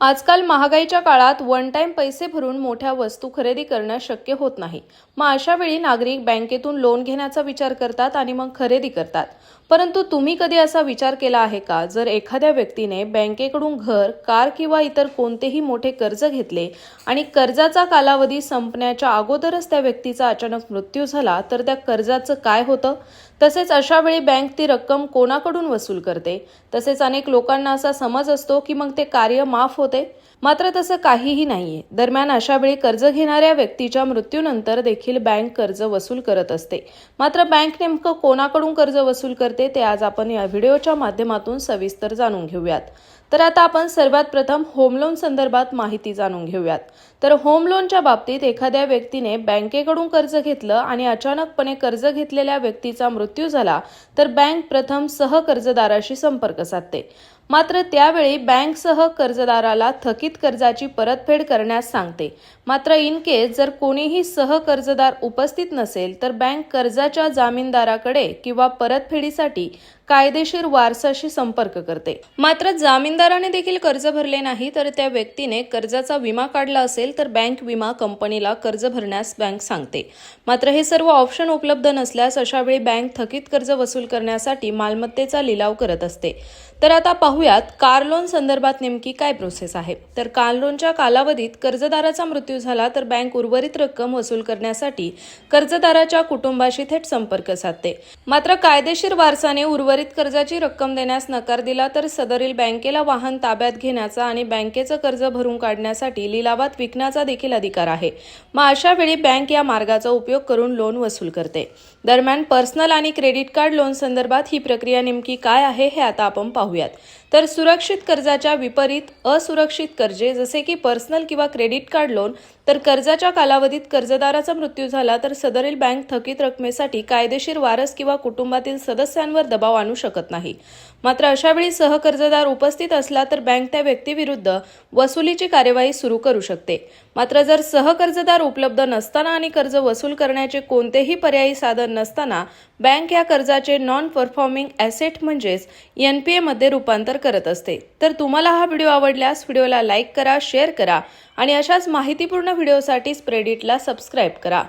आजकाल महागाईच्या काळात one time पैसे भरून मोठ्या वस्तू खरेदी करणं शक्य होत नाही. मग अशा वेळी नागरिक बँकेतून लोन घेण्याचा विचार करतात आणि मग खरेदी करतात. परंतु तुम्ही कधी असा विचार केला आहे का? जर एखाद्या व्यक्तीने बँकेकडून घर कार किंवा इतर कोणतेही मोठे कर्ज घेतले आणि कर्जाचा कालावधी संपण्याच्या अगोदरच त्या व्यक्तीचा अचानक मृत्यू झाला तर त्या कर्जाचं काय होतं? तसेच अशा वेळी बँक ती रक्कम कोणाकडून वसूल करते? तसेच अनेक लोकांना असा समज असतो की मग ते कार्य माफ होते मात्र तसं काहीही नाहीये. दरम्यान अशा वेळी कर्ज घेणाऱ्या व्यक्तीच्या मृत्यूनंतर देखील बँक कर्ज वसूल करत असते. मात्र बँक नेमकं कोणाकडून कर्ज वसूल करते ते आज आपण या व्हिडिओच्या माध्यमातून सविस्तर जाणून घेऊयात. तर आता आपण सर्वात प्रथम होम लोन संदर्भात माहिती जाणून घेऊयात. तर होम लोनच्या बाबतीत एखाद्या व्यक्तीने बँकेकडून कर्ज घेतलं आणि अचानकपणे कर्ज घेतलेल्या व्यक्तीचा मृत्यू झाला तर बँक प्रथम सहकर्जदाराशी संपर्क साधते. मात्र त्यावेळी बँकसह कर्जदाराला थकीत कर्जाची परतफेड करण्यास सांगते. मात्र इन केस जर कोणीही सहकर्जदार उपस्थित नसेल तर बँक कर्जाच्या जामीनदाराकडे किंवा परतफेडीसाठी कायदेशीर वारसाशी संपर्क करते. मात्र जामीनदाराने देखील कर्ज भरले नाही तर त्या व्यक्तीने कर्जाचा विमा काढला असेल तर बँक विमा कंपनीला कर्ज भरण्यास बँक सांगते. मात्र हे सर्व ऑप्शन उपलब्ध नसल्यास अशावेळी बँक थकीत कर्ज वसूल करण्यासाठी मालमत्तेचा लिलाव करत असते. तर आता पाहूयात कार लोन संदर्भात नेमकी काय प्रोसेस आहे. तर कार लोनच्या कालावधीत कर्जदाराचा मृत्यू झाला तर बँक उर्वरित रक्कम वसूल करण्यासाठी कर्जदाराच्या कुटुंबाशी थेट संपर्क साधते. मात्र कायदेशीर वारसाने उर्वरित कर्जाची रक्कम देण्यास नकार दिला तर सदरील बँकेला वाहन ताब्यात घेण्याचा आणि बँकेचं कर्ज भरून काढण्यासाठी लिलावात विकण्याचा देखील अधिकार आहे. मग अशा वेळी बँक या मार्गाचा उपयोग करून लोन वसूल करते. दरम्यान पर्सनल आणि क्रेडिट कार्ड लोन संदर्भात ही प्रक्रिया नेमकी काय आहे हे आता आपण पाहू. पाहूयात. तर सुरक्षित कर्जाच्या विपरीत असुरक्षित कर्जे जसे की पर्सनल किंवा क्रेडिट कार्ड लोन तर कर्जाच्या कालावधीत कर्जदाराचा मृत्यू झाला तर सदरील बँक थकीत रकमेसाठी कायदेशीर वारस किंवा कुटुंबातील सदस्यांवर दबाव आणू शकत नाही. मात्र अशावेळी सहकर्जदार उपस्थित असला तर बँक त्या व्यक्तीविरुद्ध वसुलीची कार्यवाही सुरू करू शकते. मात्र जर सहकर्जदार उपलब्ध नसताना आणि कर्ज वसूल करण्याचे कोणतेही पर्यायी साधन नसताना बँक या कर्जाचे नॉन परफॉर्मिंग ॲसेट म्हणजेच एन पी मध्ये रूपांतर करत असते. तर तुम्हाला हा व्हिडिओ आवडल्यास व्हिडिओला लाईक करा शेअर करा आणि अशाच माहितीपूर्ण व्हिडिओसाठी स्प्रेडिटला सबस्क्राईब करा.